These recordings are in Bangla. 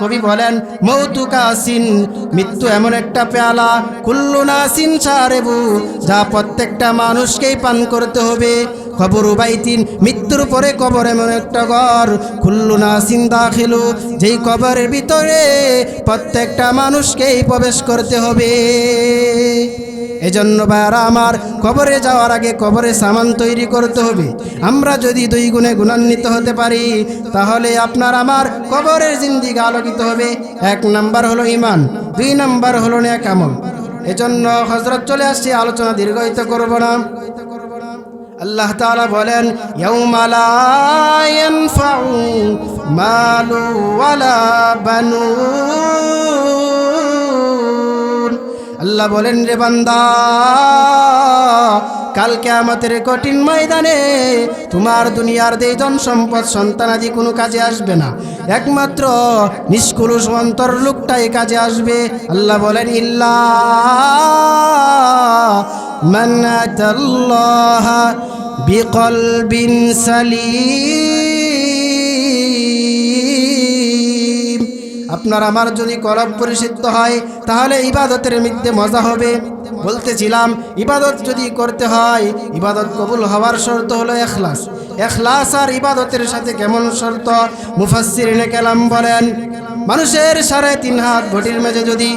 কবি বলেন, মৌতুকা আসিন, মৃত্যু এমন একটা পেয়ালা। কুল্লু নাসিন সারেবু, যা প্রত্যেকটা মানুষকেই পান করতে হবে। খবর উবাইতিন, মৃত্যুর পরে কবর এমন একটা ঘর। কুল্লু নাসিন দাখিলু, যেই কবরের ভিতরে প্রত্যেকটা মানুষকেই প্রবেশ করতে হবে। এজন্য ভাইয়ারা, আমার কবরে যাওয়ার আগে কবরে সামান তৈরি করতে হবে। আমরা যদি দুই গুণে গুণান্বিত হতে পারি, তাহলে আপনার আমার কবরের জিন্দিগি আলোকিত হবে। এক নাম্বার হলো ইমান দুই নাম্বার হলো ন্যাক আমল। এজন্য হজরত চলে আসছে, আলোচনা দীর্ঘায়িত করব না। আল্লাহ তাআলা বলেন, ইয়াউমা লা ইয়ানফাউ মালু ওয়ালা বানুন আল্লাহ বলেন রে বান্দা কালকে আমাদের কঠিন ময়দানে তোমার দুনিয়ার দেই ধন সম্পদ সন্তানাদি কোনো কাজে আসবে না। একমাত্র নিষ্কুলুষ অন্তর লোকটাই কাজে আসবে। আল্লাহ বলেন, ইল্লা বিকল বিন সালিম। আপনার আমার যদি কলব পরিশুদ্ধ হয়, তাহলে ইবাদতের মধ্যে মজা হবে। বলতেছিলাম, ইবাদত যদি করতে হয়, ইবাদত কবুল হওয়ার শর্ত হলো এখলাস। এখলাস আর ইবাদতের সাথে কেমন শর্ত? মুফাসসিরিনে কেলাম বলেন, মানুষের সাড়ে তিন হাত ঘটির মেঝে যদি,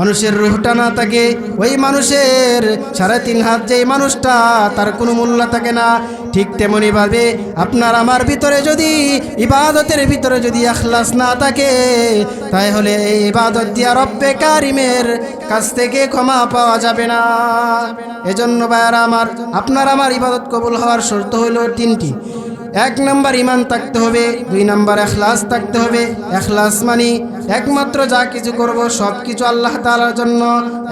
মানুষের রুহটা না থাকে, ওই মানুষের সাড়ে তিন হাত যেই মানুষটা, তার কোনো মূল্য থাকে না। ঠিক তেমনি ভাবে আপনার আমার ভিতরে যদি, ইবাদতের ভিতরে যদি আখলাস না থাকে তাই হলে এই ইবাদত দিয়া রব্বে কারিমের কাছ থেকে ক্ষমা পাওয়া যাবে না। এজন্য ভাইয়ারা আমার, আপনার আমার ইবাদত কবুল হওয়ার শর্ত হইল তিনটি। এক নম্বর ইমান থাকতে হবে, দুই নম্বর এখলাস থাকতে হবে। এখলাস মানি একমাত্র যা কিছু করব সব কিছু আল্লাহ তাআলার জন্য।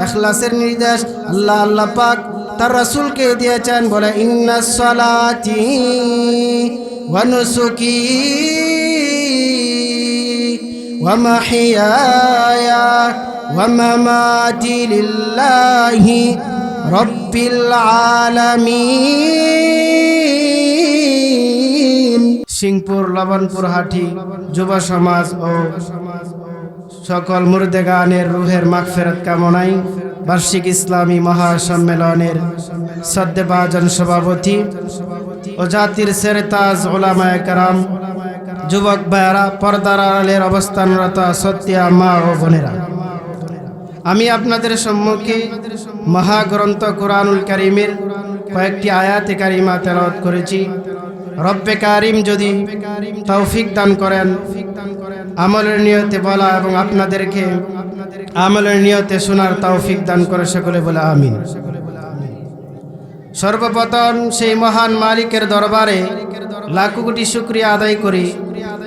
এখলাসের নির্দেশ আল্লাহ আল্লাহ পাক তার রাসূলকে দিয়েছেন বলে, ইন্না সালাতি ওয়া নুসুকি ওয়া মাহিয়ায়া ওয়া মামাতি লিল্লাহি রব্বিল আলামিন। সিংপুর, লবণপুর হাটি, যুব সমাজ ও সকল মুর্দেগানের রুহের মাগফেরত কামনাই বার্ষিক ইসলামী মহাসম্মেলনের সদ্যবাজন সভাপতি ও জাতির সেরেতাজ ওলামায় কারাম, যুবক ভাইয়ারা, পর্দার আড়ালের অবস্থানরত সত্যা মা ও বোনেরা। আমি আপনাদের সম্মুখে মহাগ্রন্থ কোরআনুল করিমের কয়েকটি আয়াতে কারিমা তেলাওয়াত করেছি। রব্বে কারিম যদি তৌফিক দান করেন, আমলের নিয়তে বলা এবং আপনাদেরকে আমলের নিয়তে শোনার তৌফিক দান করে সকলে বলে আমিন। সর্বপ্রথম সেই মহান মালিকের দরবারে লাখো কোটি শুক্রিয়া আদায় করি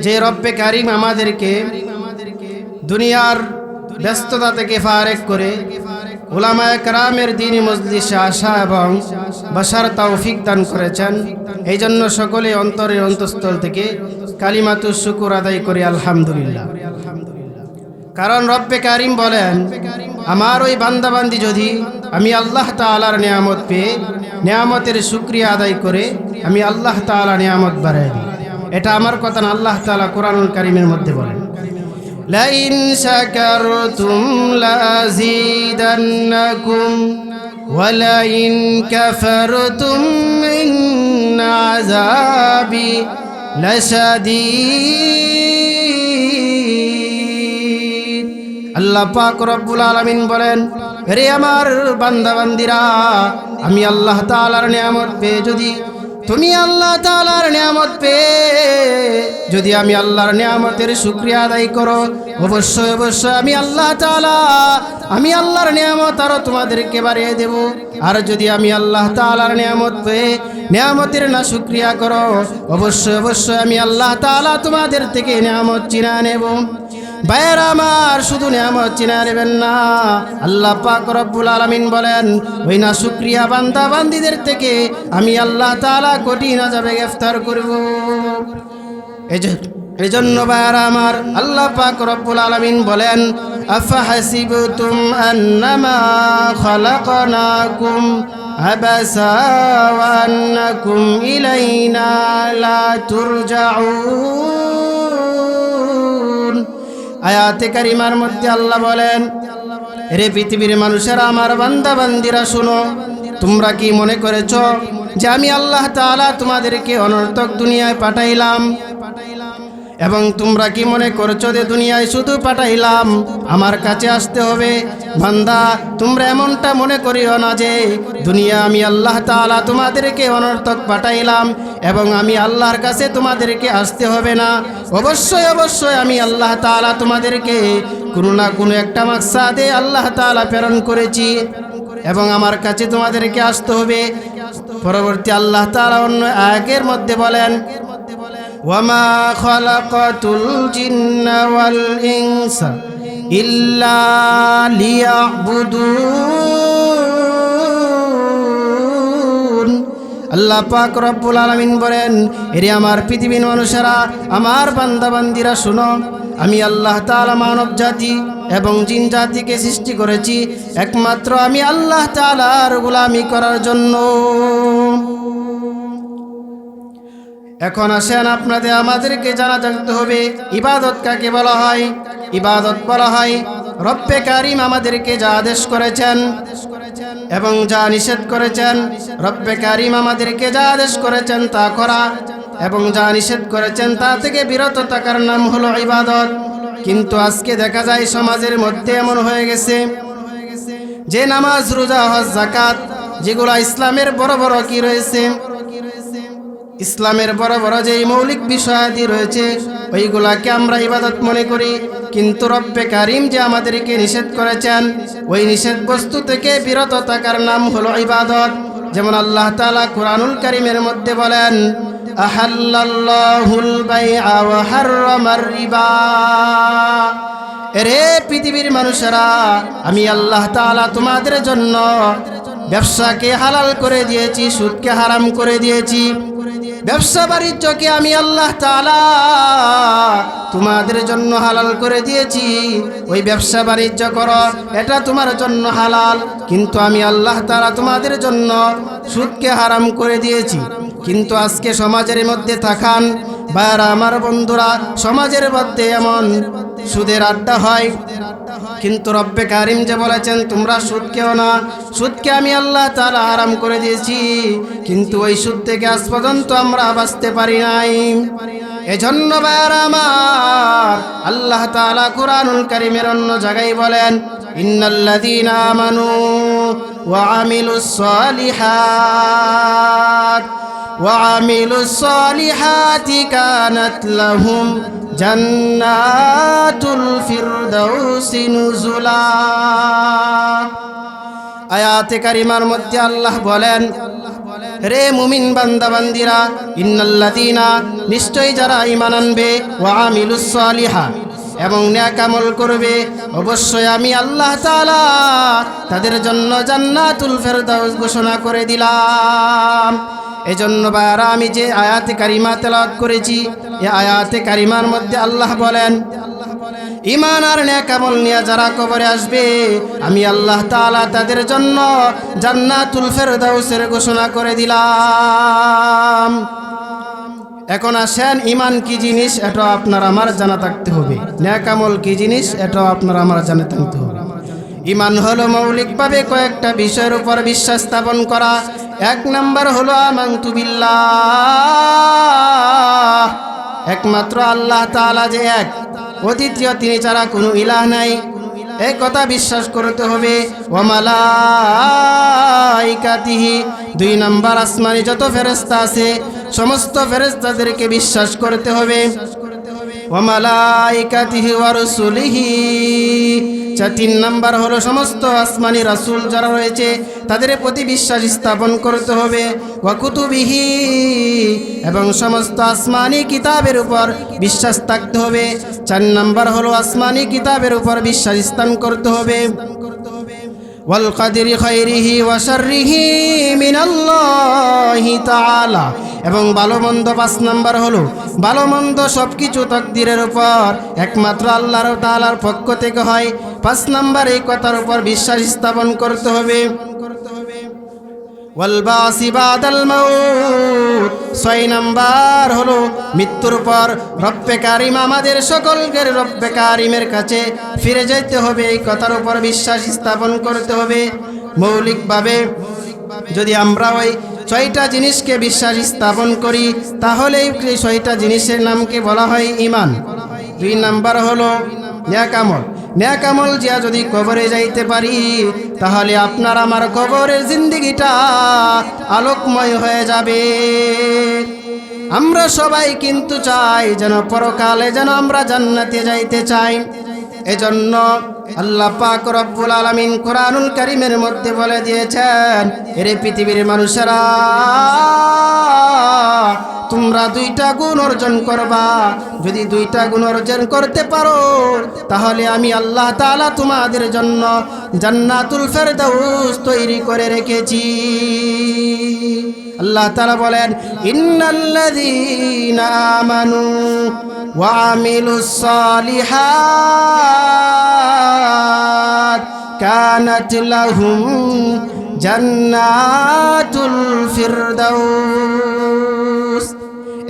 যে রব্বে কারিম আমাদেরকে দুনিয়ার ব্যস্ততা থেকে ফারেক করে ওলামায় কারামের দিনী মজলিসে আসা এবং বসার তৌফিক দান করেছেন। এই জন্য সকলে অন্তরের অন্তঃস্থল থেকে কালিমাতু শুকুর আদায় করি, আলহামদুলিল্লাহ। কারণ রব্বে কারিম বলেন, আমার ওই বান্দাবান্দি যদি আমি আল্লাহ তালার নিয়ামত পেয়ে নিয়ামতের শুক্রিয়া আদায় করে আমি আল্লাহ তালা নিয়ামত বাড়াই দিই। এটা আমার কথা না, আল্লাহ তালা কোরআনুল কারিমের মধ্যে বলেন। لئن شكرتم لأزيدنكم ولئن كفرتم إن عذابي لشديد আল্লাহ পাক রব্বুল আলামিন বলেন রে আমার বান্দাবান্দিরা আমি আল্লাহ তাআলার নিয়ামত পেয়ে যদি তুমি আল্লাহ তাআলার নিয়ামত পেয়ে, যদি আমি আল্লাহর নিয়ামতের শুক্রিয়া আদায় করো, অবশ্যই অবশ্যই আমি আল্লাহ তাআলা, আমি আল্লাহর নিয়ামত আরও তোমাদেরকে বাড়িয়ে দেব। আর যদি আমি আল্লাহ তাআলার নিয়ামত পেয়ে, নিয়ামতের না শুক্রিয়া করো, অবশ্যই অবশ্যই আমি আল্লাহ তাআলা তোমাদের থেকে নিয়ামত চিনা নেব। ভাইয়ের আমার শুধু নিয়ামত চিনা নেবেন না। আল্লাহ পাক রব্বুল আলামিন বলেন, ওই না শুক্রিয়া বান্দা বান্দিদের থেকে আমি আল্লাহ তাআলা কঠিন যাবে গ্রেফতার করব। এই জন্য ভাইয়ের আমার আল্লাহ পাক রব্বুল আলামিন বলেন আন্নামা খালাকনাকুম আবাসা ওয়া আন্নাকুম ইলাইনা লা তুরজাউন। আয়াতে কারিমার মধ্যে আল্লাহ বলেন রে পৃথিবীর মানুষেরা, আমার বান্দা বান্দিরা, শুনো, তোমরা কি মনে করেছ যে আমি আল্লাহ তাআলা তোমাদেরকে অনর্থক দুনিয়ায় পাঠাইলাম? এবং তোমরা কি মনে করছ যে দুনিয়ায় শুধু পাঠাইলাম? আমার কাছে আসতে হবে। বান্দা, তোমরা এমনটা মনে করিও না যে, দুনিয়া আমি আল্লাহ তাআলা তোমাদেরকে অনর্থক পাঠাইলাম এবং আমি আল্লাহর কাছে তোমাদেরকে আসতে হবে না। অবশ্যই অবশ্যই আমি আল্লাহ তাআলা তোমাদেরকে কোনো না কোনো একটা মাকসাদে আল্লাহ তাআলা প্রেরণ করেছি এবং আমার কাছে তোমাদেরকে আসতে হবে। পরবর্তী আল্লাহ তাআলা অন্য আয়াতের মধ্যে বলেন ওয়াল আল্লাহ পাক রব্বুল আলামিন বলেন, এরে আমার পৃথিবীর মানুষেরা, আমার বান্দাবান্দিরা শুনো, আমি আল্লাহ তাআলা মানব জাতি এবং জিন জাতিকে সৃষ্টি করেছি, একমাত্র আমি আল্লাহ তাআলার গোলামি করার জন্য। এখন আসেন আপনাদের, আমাদেরকে জানা জানতে হবে, ইবাদত কাকে বলা হয়? ইবাদত বলা হয়, রব্বে কারিম আমাদেরকে যা আদেশ করেছেন এবং যা নিষেধ করেছেন, রব্বে কারিম আমাদেরকে যা আদেশ করেছেন তা করা এবং যা নিষেধ করেছেন তা থেকে বিরত থাকার নাম হলো ইবাদত। কিন্তু আজকে দেখা যায় সমাজের মধ্যে এমন হয়ে গেছে, যে নামাজ, রোজা, হজ জাকাত যেগুলো ইসলামের বড় বড় কি রয়েছে ইসলামের বড় বড় যে মৌলিক বিষয়াদি রয়েছে, ওইগুলাকে আমরা ইবাদত মনে করি। কিন্তু রব্বে কারিম যে আমাদেরকে নিষেধ করেছেন, ওই নিষেধ বস্তু থেকে বিরত থাকার নাম হলো ইবাদত। যেমন আল্লাহ তাআলা কোরআনুল কারিমের মধ্যে বলেন এরে পৃথিবীর মানুষেরা, আমি আল্লাহ তাআলা তোমাদের জন্য ব্যবসাকে হালাল করে দিয়েছি, সুদকে হারাম করে দিয়েছি। ব্যবসা বাণিজ্যকে আমি আল্লাহ তালা তোমাদের জন্য হালাল করে দিয়েছি। ওই ব্যবসা বাণিজ্য করো, এটা তোমার জন্য হালাল। কিন্তু আমি আল্লাহ তালা তোমাদের জন্য সুদকে হারাম করে দিয়েছি। কিন্তু আজকে সমাজের মধ্যে থাকান বাইরা আমার বন্ধুরা, সমাজের মধ্যে এমন সুদের আড্ডা হয়। কিন্তু রব্বে কারিম যে বলেছেন, তোমরা সুদ কেও না। সুদকে আমি আল্লাহ তাআলা আরাম করে দিয়েছি। কিন্তু ওই সুদ থেকে আজ পর্যন্ত আমরা বাঁচতে পারি নাই। এজন্য বাইরা আমার আল্লাহ তাআলা কোরআনুল কারিমের অন্য জায়গায় বলেন, ইন্নাল্লাযীনা আমানু ওয়া আমিলুস সালিহাত। وعملوا الصالحات كانت لهم جنات الفردوس نزلا আয়াতে কারিমার মধ্যে আল্লাহ বলেন রে মুমিন বান্দা বান্দিরা ইন্নাল্লাযীনা নিশ্চয়ই যারা ঈমান আনবে ওয়া আমিলুস সালিহা এবং ন্যাকামল করবে। অবশ্যই আমি আল্লাহ তাআলা তাদের জন্য জান্নাতুল ফেরদাউস ঘোষণা করে দিলাম। এই এজন্য বায়ারা আমি যে আয়াতে কারিমা তেলাওয়াত করেছি, এ আয়াতে কারিমার মধ্যে আল্লাহ বলেন ইমান আর নেকামল নিয়ে যারা কবরে আসবে, আমি আল্লাহ তাআলা তাদের জন্য জান্নাতুল ফেরদাউসের ঘোষণা করে দিলাম। এখন আসেন, ইমান কি জিনিস এটা আপনার আমার জানা থাকতে হবে। ন্যাকামল কি জিনিস, এটাও আপনার আমার জানা থাকতে হবে। ইমান হলো মৌলিকভাবে কয়েকটা বিষয়ের উপর বিশ্বাস স্থাপন করা। এক নাম্বার হলো, আমান্তু বিল্লাহ। একমাত্র আল্লাহ তাআলা যে এক। অদ্বিতীয়, তিনি ছাড়া কোনো ইলাহ নাই। এই কথা বিশ্বাস করতে হবে। ওমালাইকাতিহি দুই নাম্বার, আসমানি যত ফেরেস্তা আছে সমস্ত ফেরেস্তাদেরকে বিশ্বাস করতে হবে। তিন নাম্বার হলো সমস্ত আসমানি রাসুল যারা রয়েছে, তাদের প্রতি বিশ্বাস স্থাপন করতে হবে। ওয়াকুতুবিহি এবং সমস্ত আসমানি কিতাবের উপর বিশ্বাস থাকতে হবে। চার নাম্বার হলো আসমানি কিতাবের উপর বিশ্বাস স্থান করতে হবে। ওয়াল কাদির খৈরিহি ওয়াশারিহি মিনাল্লাহি তাআলা। এবং ভালো পাঁচ নাম্বার হলো ভালো মন্দ সব কিছু তকদিরের উপর, একমাত্র আল্লাহর তাআলার পক্ষ থেকে হয়। পাঁচ নাম্বার এই কথার উপর বিশ্বাস স্থাপন করতে হবে। বাদাল মাউত। ছয় নাম্বার হলো, মৃত্যুর পর রব্বে কারিম আমাদের সকলকে রব্বে কারিমের কাছে ফিরে যেতে হবে। এই কথার উপর বিশ্বাস স্থাপন করতে হবে। মৌলিকভাবে যদি আমরা ওই ছয়টা জিনিসকে বিশ্বাস স্থাপন করি তাহলে এই ছয়টা জিনিসের নামকে বলা হয় ইমান দুই নাম্বার হলো ন্যাকামল। ন্যাকামল জিয়া যদি কবরে যাইতে পারি, তাহলে আপনার আমার কবরের জিন্দিগিটা আলোকময় হয়ে যাবে। আমরা সবাই কিন্তু চাই যেন পরকালে যেন আমরা জান্নাতে যাইতে চাই। এজন্য আল্লাহ পাক রব্বুল আলামিন কোরআনুল কারীমের মধ্যে বলে দিয়েছেন, এরে পৃথিবীর মানুষেরা, তোমরা দুইটা গুণ অর্জন করবা। যদি দুইটা গুণ অর্জন করতে পারো, তাহলে আমি আল্লাহ তাআলা তোমাদের জন্য জান্নাতুল ফেরদাউস তৈরি করে রেখেছি। আল্লাহ তাআলা বলেন, ইন্নাল্লাযীনা আমানু ওয়া আমিলুস সালিহাত কানাত লাহুম জান্নাতুল ফিরদাউস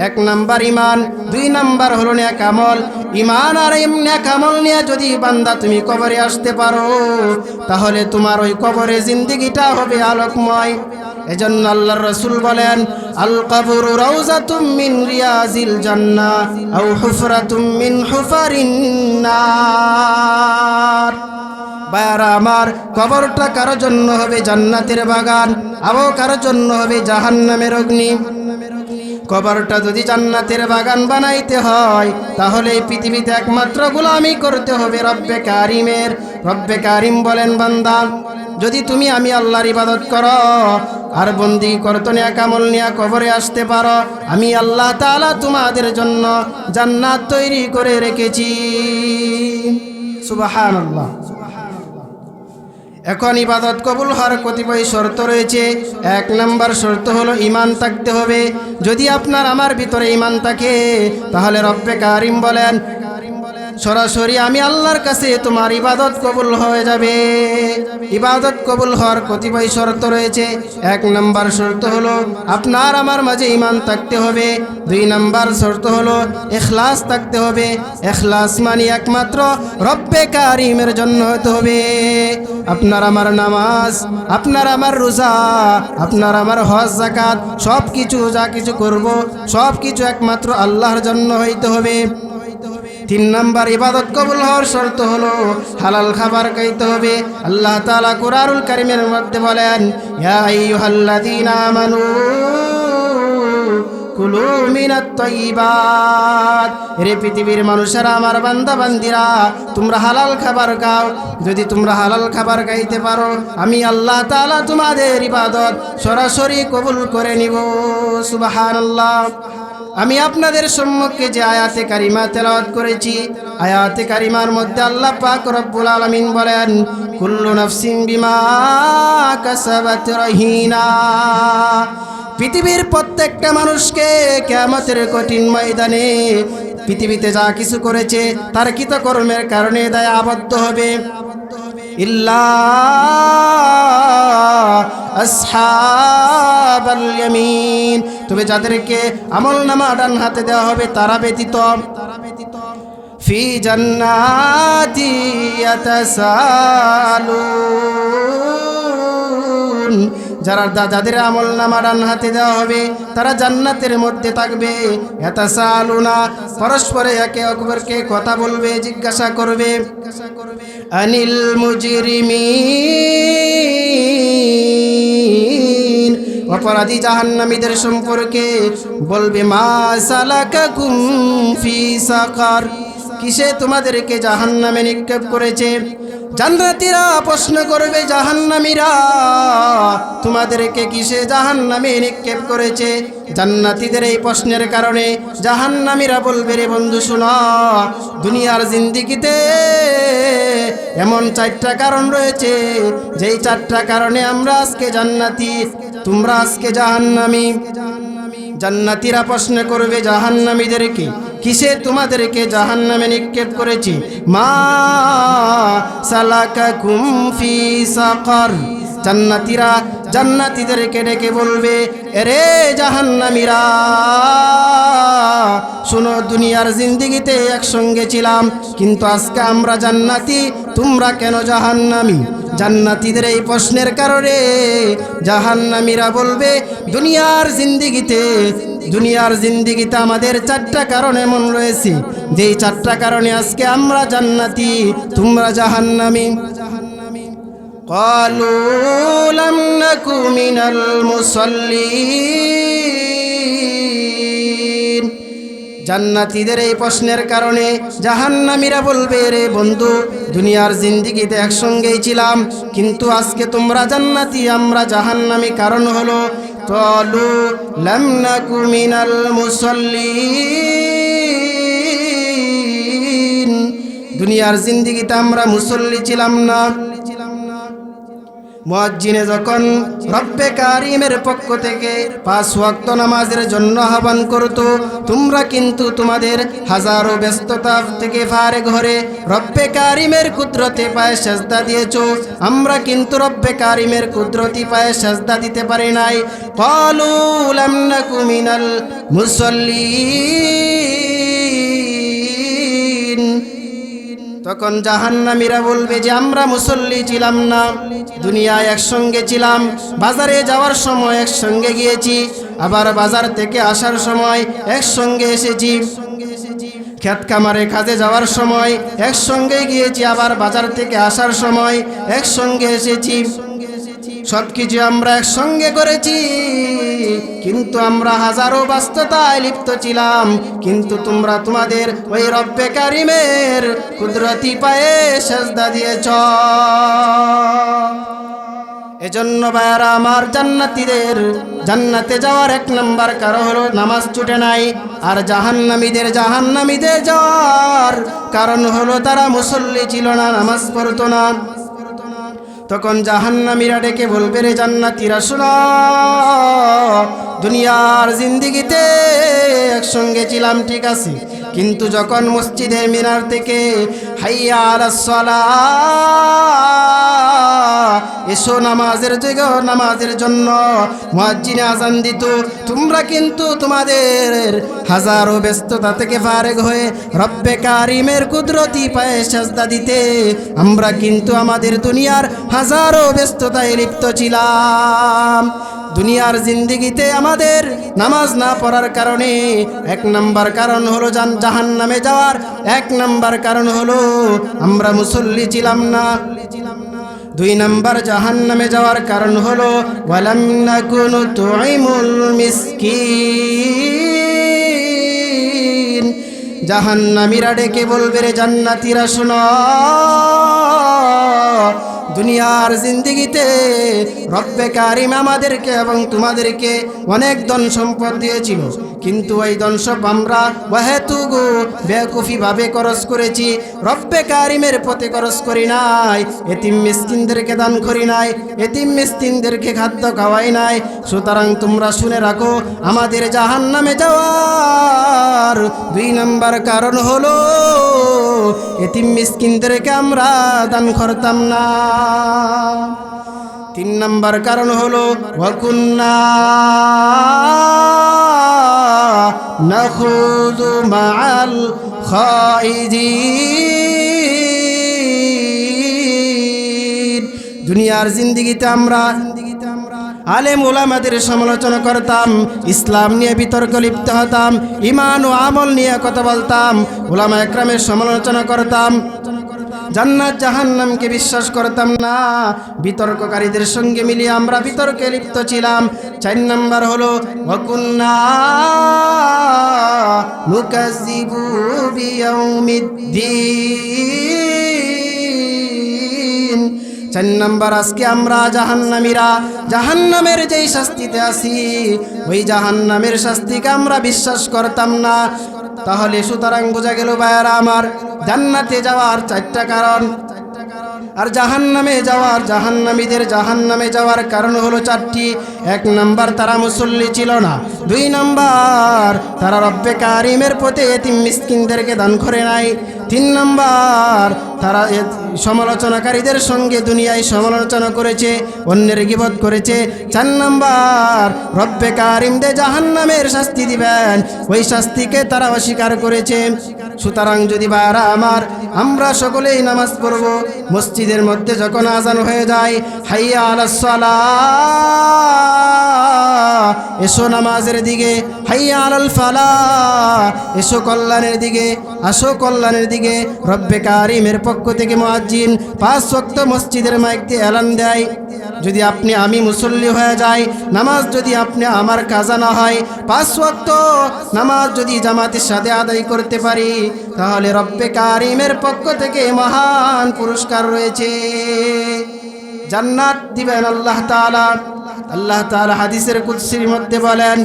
এক নাম্বার ইমান দুই নাম্বার হলো ন্যাকামল ইমান আর এম ন্যাকামল নিয়ে যদি বান্দা তুমি কবরে আসতে পারো, তাহলে তোমার ওই কবরে জিন্দিগিটা হবে আলোকময়। এজন্য আল্লাহর রসুল বলেন আল কবর রাউজাতুম মিন রিয়াজিল জান্নাহ আও হুফরাতুম মিন হুফারিন নার। বায়ারা আমার কবরটা কারোর জন্য হবে জান্নাতের বাগান আবো কারোর জন্য হবে জাহান্নামের অগ্নি। কবরটা যদি জান্নাতের বাগান বানাইতে হয়, তাহলে পৃথিবীতে একমাত্র গোলামি করতে হবে রব্বে কারিমের। রব্বে কারিম বলেন বান্দা, যদি তুমি আমি আল্লাহর ইবাদত করো, আর বন্দি করতো নিয়া কামল নিয়া কবরে আসতে পারো, আমি আল্লাহ তাআলা তোমাদের জন্য জান্নাত তৈরি করে রেখেছি। সুবহানাল্লাহ। এখন ইবাদত কবুল হওয়ার কতিপয় শর্ত রয়েছে। এক নম্বর শর্ত হলো ইমান থাকতে হবে। যদি আপনার আমার ভিতরে ইমান থাকে, তাহলে রব্বে কারিম বলেন সরাসরি আমি আল্লাহর কাছে তোমার ইবাদত কবুল হয়ে যাবে। ইবাদত কবুল হওয়ার কতিপয় শর্ত রয়েছে। এক নম্বর শর্ত হলো, আপনার আমার মাঝে ইমান থাকতে হবে। দুই নম্বর শর্ত হলো, এখলাস থাকতে হবে। এখলাস মানে একমাত্র রব্বে কারিমের জন্য হতে হবে। আপনার আমার নামাজ, আপনার আমার রোজা, আপনার আমার হজ জাকাত সব কিছু যা কিছু করব সব কিছু একমাত্র আল্লাহর জন্য হইতে হবে। তিন নাম্বার ইবাদত কবুল হওয়ার শর্ত হলো, হালাল খাবার খাইতে হবে। আল্লাহ তাআলা কুরআনুল কারীমের মধ্যে বলেন আমানু রে পৃথিবীর মানুষেরা, আমার তোমরা হালাল খাবার খাও। যদি তোমরা হালাল খাবার খাইতে পারো, আমি আল্লাহ তোমাদের ইবাদত সরাসরি কবুল করে নিব। সুবহানাল্লাহ। আমি আপনাদের সম্মুখে যে আয়াতে কারিমা তেলাওয়াত করেছি, আয়াতে কারিমার মধ্যে আল্লাহ পাক রব্বুল আলামিন বলেন, কুল্লু নাফসিন বিমা কাসাবাত রহিনা। পৃথিবীর প্রত্যেকটা মানুষকে কেয়ামতের কঠিন ময়দানে পৃথিবীতে যা কিছু করেছে, তার কৃতকর্মের কারণে দায় আবদ্ধ হবে। ইল্লা আসহাবাল ইয়ামিন। তবে যাদেরকে আমল নামা ডান হাতে দেওয়া হবে, তারা ব্যতীত ফি জান্নাতি ইয়াতাসালুন। যারা যাদের আমল নামা ডান হাতে দেওয়া হবে, তারা জান্নাতের মধ্যে থাকবে। ইয়াতাসালুনা পরস্পরে একে অপরকে কথা বলবে, জিজ্ঞাসা করবে। আনিল মুজরিমিন, অপরাধী জাহান্নামীদের সম্পর্কে বলবে, মা সালাকাকুম ফি সাকার। কিসে তোমাদেরকে জাহান্নামে নিক্ষেপ করেছে? জান্নাতীরা প্রশ্ন করবে, জাহান্নামীরা, তোমাদেরকে কিসে জাহান্নামে নিক্ষেপ করেছে? জান্নাতীদের এই প্রশ্নের কারণে জাহান্নামীরা বলবে, রে বন্ধু, শোনা, দুনিয়ার জিন্দিগিতে এমন চারটা কারণ রয়েছে। যেই চারটা কারণে আমরা আজকে জান্নাতি, তোমরা আজকে জাহান্নামী। জান্নাতীরা প্রশ্ন করবে জাহান্নামীদেরকে কিসে তোমাদেরকে জাহান নামে নিক্ষেপ করেছি? মা সালাকা কুমফি সাকার। জান্নাতীরা জান্নাতীদেরকে ডেকে বলবে, এরে জাহান্নামীরা, শোনো, দুনিয়ার জিন্দিগিতে একসঙ্গে ছিলাম, কিন্তু আজকে আমরা জান্নাতি, তোমরা কেন জাহান্নামী? জান্নাতীদের এই প্রশ্নের কারণে জাহান্নামীরা বলবে, দুনিয়ার জিন্দিগিতে দুনিয়ার জিন্দিগিতে আমাদের চারটা কারণ এমন রয়েছে। যেই চারটা কারণে আজকে আমরা জান্নাতি, তোমরা জাহান্নামী। قالوا لم نك من المصلين জান্নাতীদের এই প্রশ্নের কারণে জাহান্নামীরা বলবে রে বন্ধু দুনিয়ার জিন্দিগিতে একসঙ্গেই ছিলাম কিন্তু আজকে তোমরা জান্নাতি আমরা জাহান্নামী কারণ হলো তলু লামনাকু মিনাল মুসল্লিন দুনিয়ার জিন্দিগিতে আমরা মুসল্লি ছিলাম না মুয়াজ্জিনে যখন রব্বে কারিমের পক্ষ থেকে পাঁচ ওয়াক্ত নামাজের জন্য আহ্বান করত, তোমরা কিন্তু তোমাদের হাজারো ব্যস্ততা থেকে ফারে ঘরে রব্বে কারিমের কুদরতে পায়ে সাজদা দিয়েছ। আমরা কিন্তু রব্বে কারিমের কুদরতি পায়ে সাজদা দিতে পারি নাই। কলু লাম নাকু মিনাল তখন জাহান্নামীরা বলবে যে আমরা মুসল্লি ছিলাম না, দুনিয়ায় একসঙ্গে ছিলাম, বাজারে যাওয়ার সময় একসঙ্গে গিয়েছি, আবার বাজার থেকে আসার সময় একসঙ্গে এসেছি। ক্ষেত কামারে কাজে যাওয়ার সময় একসঙ্গে গিয়েছি, আবার বাজার থেকে আসার সময় একসঙ্গে এসেছি। সব কিছু আমরা একসঙ্গে করেছি। কিন্তু আমরা হাজারো ব্যস্ততায় লিপ্ত ছিলাম। কিন্তু তোমরা তোমাদের ওই রব্বে কারিমের কুদরতি পায়ে সেজদা দিয়েছ। এজন্য ভাইয়ারা, আমার জান্নাতীদের জান্নাতে যাওয়ার এক নাম্বার কারও হলো নামাজ ছুটে নাই আর জাহান্নামীদের জাহান্নামীদের যাওয়ার কারণ হলো তারা মুসল্লি ছিল না, নামাজ পড়তো না। তখন জাহান্নামীরা ডেকে বলবে রে জান্নাতীরা শোনো দুনিয়ার জিন্দিগিতে একসঙ্গে ছিলাম, ঠিক আছে। কিন্তু যখন মসজিদের মিনার থেকে হাইয়া এসো নামাজের জায়গ নামাজের জন্য মুয়াজ্জিনে আজান দিত। তোমরা কিন্তু তোমাদের হাজারো ব্যস্ততা থেকে ফারেক হয়ে রব্বে কারিমের কুদরতি পায়ে সাজদা দিতে। আমরা কিন্তু আমাদের দুনিয়ার হাজারো ব্যস্ততায় লিপ্ত ছিলাম। দুনিয়ার জিন্দিগিতে আমাদের নামাজ না পড়ার কারণে এক নাম্বার কারণ হলো জান জাহান নামে যাওয়ার। এক নাম্বার কারণ হলো আমরা মুসল্লি ছিলাম না। দুই নাম্বার জাহান নামে যাওয়ার কারণ হলো জাহান্নামীরা ডেকে বলবে, রে জান্নাতীরা, শোনো। দুনিয়ার জিন্দিগিতে রব্বে কারিম আমাদেরকে এবং তোমাদেরকে অনেক ধন সম্পদ দিয়েছিল। কিন্তু ওই ধন সব আমরা ওয়াহেতুগু বেকুফিভাবে খরচ করেছি। রব্বে কারিমের পথে খরচ করি নাই, এতিম মিসকিনদেরকে দান করি নাই, এতিম মিসকিনদেরকে খাদ্য খাওয়াই নাই। সুতরাং তোমরা শুনে রাখো, আমাদের জাহান নামে যাওয়ার দুই নম্বর কারণ হলো, এতিম মিসকিনদেরকে আমরা দান করতাম না। তিন নম্বর কারণ হলো খাইদিন দুনিয়ার জিন্দিগিতে আমরা আলেম ওলামাদের সমালোচনা করতাম, ইসলাম নিয়ে বিতর্ক লিপ্ত হতাম ইমান ও আমল নিয়ে কথা বলতাম, ওলামা একরামের সমালোচনা করতাম জান্নাত জাহান্নামকে বিশ্বাস করতাম না। বিতর্ককারীদের সঙ্গে মিলিয়ে আমরা বিতর্কে লিপ্ত ছিলাম। চার নাম্বার হলো চার নাম্বার, আজকে আমরা জাহান্নামীরা জাহান্নামের যেই শাস্তিতে আসি ওই জাহান্নামের শাস্তিকে আমরা বিশ্বাস করতাম না। তাহলে সুতরাং বোঝা গেল ভাইয়ারা আমার জান্নাতে যাওয়ার চারটা কারণ। আর জাহান নামে যাওয়ার, জাহান্নামীদের জাহান নামে যাওয়ার কারণ হলো চারটি। এক নাম্বার, তারা মুসল্লি ছিল না। দুই নাম্বার, তারা রব্বে কারিমের পথে এতিম মিসকিনদেরকে দান করে নাই। তিন নাম্বার, তারা সমালোচনাকারীদের সঙ্গে দুনিয়ায় সমালোচনা করেছে, অন্যের গিবত করেছে। চার নাম্বার, রব্বে কারিমদে জাহান্নামের শাস্তি দিবেন। ওই শাস্তিকে তারা অস্বীকার করেছে। সুতরাং যদি বারা আমার আমরা সকলেই নামাজ পড়ব। মসজিদের মধ্যে যখন আজান হয়ে যায়, হাইয়া আলাসলা এসো নামাজের দিকে, হাইয়া আলাল ফালা, এসো কল্যাণের দিকে, আসো কল্যাণের দিকে। রব্বে কারিমের পক্ষ থেকে মুয়াজ্জিন, পাঁচ ওয়াক্ত মসজিদের মাইক দিয়ে দেয়। যদি আপনি আমি মুসল্লি হয়ে যাই, নামাজ যদি আপনি আমার কাজা না হয়, পাঁচ ওয়াক্ত নামাজ যদি জামাতের সাথে আদায় করতে পারি, তাহলে রব্বে কারিমের পক্ষ থেকে মহান পুরস্কার রয়েছে। জান্নাত দিবেন আল্লাহ তালা আল্লাহ তাআলা হাদিসের কুদসির মধ্যে বলেন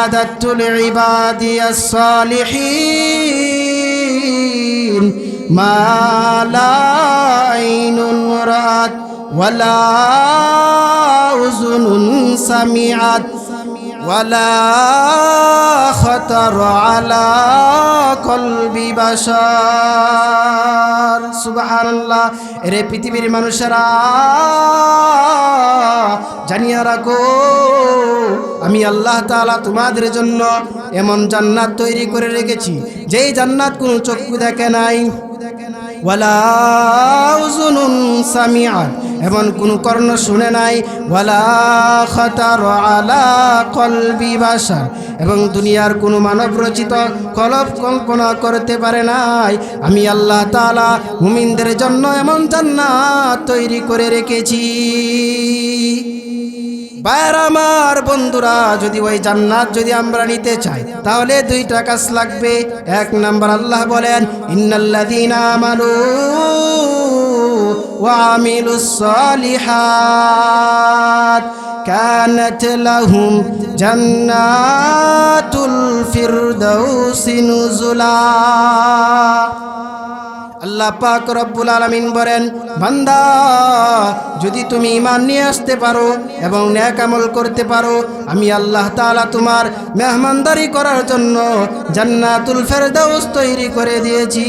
আদাতুল ইবাদিয়াস সালিহিন ولا خطر على قلب بشر سبحان الله এরে পৃথিবীর মানুষেরা জানিয়া রাখো আমি আল্লাহ তাআলা তোমাদের জন্য এমন জান্নাত তৈরি করে রেখেছি যেই জান্নাত কোনো চক্ষু দেখে নাই ওয়ালা উজুনুন সামিআত এমন কোন কর্ণ শুনে নাই আলা কলবি এবং দুনিয়ার কোনো মানব রচিত কলব কল্পনা করতে পারে নাই। আমি আল্লাহ তালা মুমিনদের জন্য এমন জান্নাত তৈরি করে রেখেছি। বাইর আমার বন্ধুরা, যদি ওই জান্নাত যদি আমরা নিতে চাই, তাহলে দুইটা কাজ লাগবে। এক নাম্বার আল্লাহ বলেন, ইন্নাল্লাযীনা আমানু ওয়া আমিলুস সালিহাত كانت لهم جنات الفردوس نزلا আল্লাহ পাক রব্বুল আলামিন বলেন বান্দা যদি তুমি ইমান নিয়ে আসতে পারো এবং ন্যাক আমল করতে পারো আমি আল্লাহ তাআলা তোমার মেহমানদারি করার জন্য জান্নাতুল ফেরদাউস তৈরি করে দিয়েছি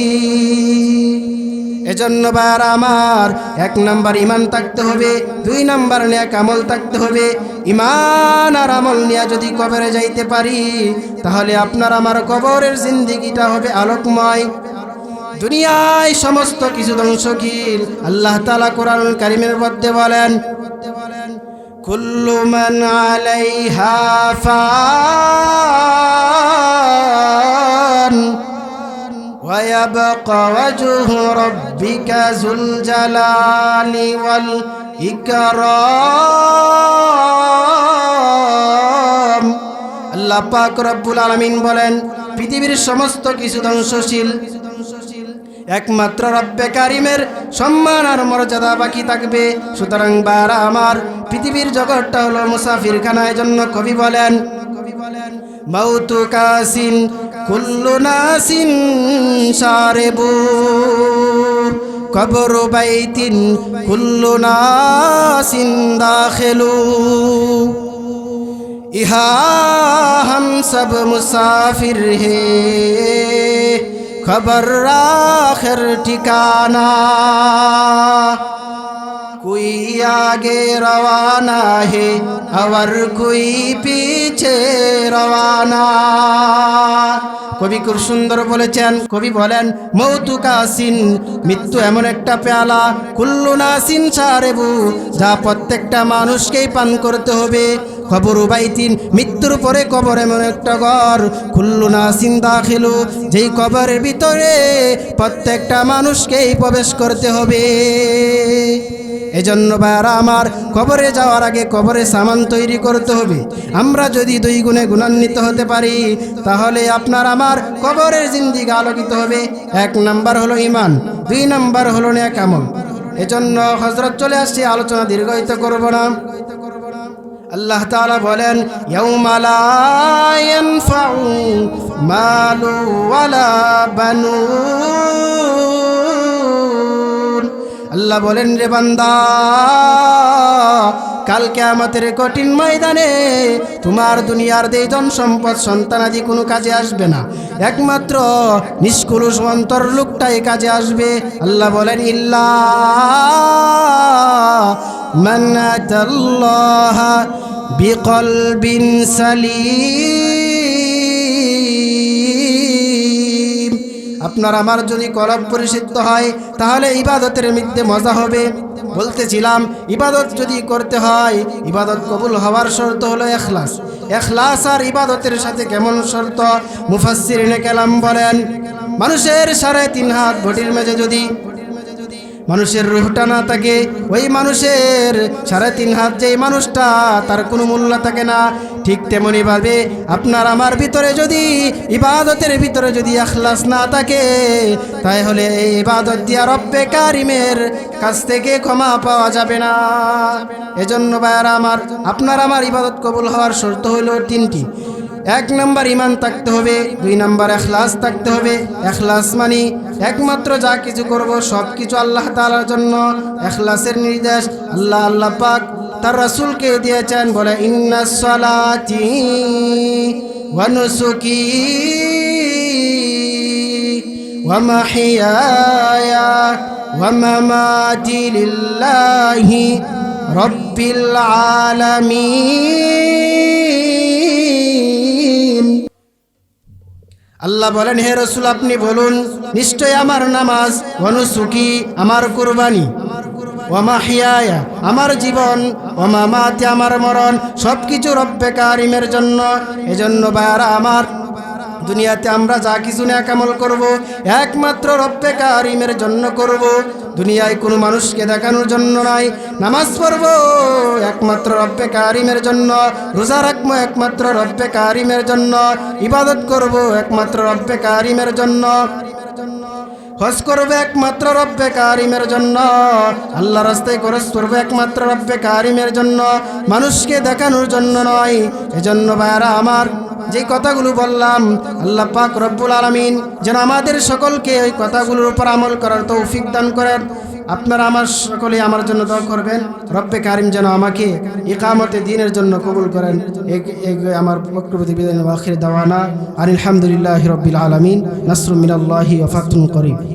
এজন্য বার আমার এক নাম্বার ইমান থাকতে হবে, দুই নাম্বার ন্যাক আমল থাকতে হবে। ইমান আর আমল নিয়ে যদি কবরে যাইতে পারি, তাহলে আপনার আমার কবরের জিন্দিগিটা হবে আলোকময়। দুনিয়ায় সমস্ত কিছু ধ্বংসশীল। আল্লাহ তালা কোরআন কারিমের মধ্যে বলেন, কুল্লু মান আলাইহা ফান। ويبقى وجه ربك ذو الجلال والإكرام আল্লাহ পাক রব্বুল আলামিন বলেন পৃথিবীর সমস্ত কিছু ধ্বংসশীল একমাত্র রব্বে কারিমের সম্মান আর মর্যাদা বাকি থাকবে সুতরাং বারা আমার পৃথিবীর জগৎটা হলো মুসাফির খানায় জন্য কবি বলেন মৌতু কাসিন, কুল্লু নাসিন সারেবু। কবর বাইতিন, কুল্লু নাসিন দাখেলু। ইহা হম সব মুসাফির হে, খবর রাখর ঠিকানা। कोई आगे रवाना है और कोई पीछे रवाना কবি খুব সুন্দর বলেছেন কবি বলেন মৌতু কাসিন মৃত্যু এমন একটা পেয়ালা কুল্লু নাসিন সারেবু যা প্রত্যেকটা মানুষকেই পান করতে হবে খবর বাইতিন মৃত্যুর পরে কবর এমন একটা ঘর খুল্লু নাসিন দাখিলু যেই কবরের ভিতরে প্রত্যেকটা মানুষকেই প্রবেশ করতে হবে এজন্য ভাইয়ারা, আমার কবরে যাওয়ার আগে কবরে সামান তৈরি করতে হবে। আমরা যদি দুই গুণে গুণান্বিত হতে পারি, তাহলে আপনার আমার কবরের জিন্দিগি আলোকিত হবে। এক নাম্বার হলো ইমান দুই নাম্বার হলো ন্যাক আমল। এজন্য হজরত চলে আসছি, আলোচনা দীর্ঘায়িত করব না। আল্লাহ তাআলা বলেন, ইয়াউমা লা ইয়ানফাউ মালু ওয়ালা বানুন আল্লাহ বলেন রে বান্দা কালকে আমাদের কঠিন ময়দানে তোমার দুনিয়ার দেই ধন সম্পদ সন্তানাদি কোনো কাজে আসবে না। একমাত্র নিষ্কুলুষ অন্তর লোকটাই কাজে আসবে। আল্লাহ বলেন, ইল্লা আতাল্লাহ বিকলবিন সালিম। আপনার আমার যদি কলব পরিশুদ্ধ হয়, তাহলে ইবাদতের মধ্যে মজা হবে। বলতেছিলাম, ইবাদত যদি করতে হয়, ইবাদত কবুল হওয়ার শর্ত হলো এখলাস। এখলাস আর ইবাদতের সাথে কেমন শর্ত? মুফাসসিরিনে কেলাম বলেন, মানুষের সাড়ে তিন হাত ভটির মেঝে যদি, মানুষের রুহটা না থাকে, ওই মানুষের সাড়ে তিন হাত যেই মানুষটা, তার কোনো মূল্য থাকে না। ঠিক তেমনি ভাবে আপনার আমার ভিতরে যদি, ইবাদতের ভিতরে যদি আখলাস না থাকে তাই হলে এই ইবাদত দিয়া রব্বে কারিমের কাছ থেকে ক্ষমা পাওয়া যাবে না। এজন্য ভাইয়ারা আমার, আপনার আমার ইবাদত কবুল হওয়ার শর্ত হইল তিনটি। এক নাম্বার ইমান থাকতে হবে, দুই নাম্বার এখলাস থাকতে হবে। এখলাস মানি একমাত্র যা কিছু করব সব কিছু আল্লাহ তালার জন্য। এখলাসের নির্দেশ আল্লাহ আল্লাহ পাক তার রাসূলকে দিয়েছেন বলে, ইন্না সালাতি ওয়া নুসুকি ওয়া মাহিয়ায়া ওয়া মামাতি লিল্লাহি রব্বিল আলামিন। আল্লাহ বলেন, হে রসুল, আপনি বলুন নিশ্চয় আমার নামাজ অনুসুকি আমার কুরবানি। ওমা আমার জীবন, ওমা মাতে, আমার মরণ সব কিছু রব্বে কারিমের জন্য। এজন্য বায়ারা আমার দুনিয়াতে আমরা যা কিছু ন্যাকামল করব, একমাত্র রব্বে কারিমের জন্য করব। দুনিয়ায় কোনো মানুষকে দেখানোর জন্য নয় নামাজ পড়ব একমাত্র রব্বে কারিমের জন্য, রোজা রাখব একমাত্র রব্বে কারিমের জন্য, ইবাদত করব একমাত্র রব্বে কারিমের জন্য। হজ করবে একমাত্র রব্বে কারিমের জন্য। আল্লাহ রাস্তায় খরচ করবে একমাত্র রব্বে কারিমের জন্য। মানুষকে দেখানোর জন্য নয়। এজন্য ভাইয়ারা আমার যে কথাগুলো বললাম, আল্লাহ পাক রব্বুল আলমিন যেন আমাদের সকলকে ওই কথাগুলোর উপর আমল করার তৌফিক দান করেন। আপনারা আমার সকলে আমার জন্য দোয়া করবেন। রব্বে কারিম যেন আমাকে ইকামতে দিনের জন্য কবুল করেন। আমার বক্তব্য বিদায় আখির দাওয়ানা। আর আলহামদুলিল্লাহ রব্বিল আলমিন। নাসরুমিনাল্লাহি ওফাতুন করিম।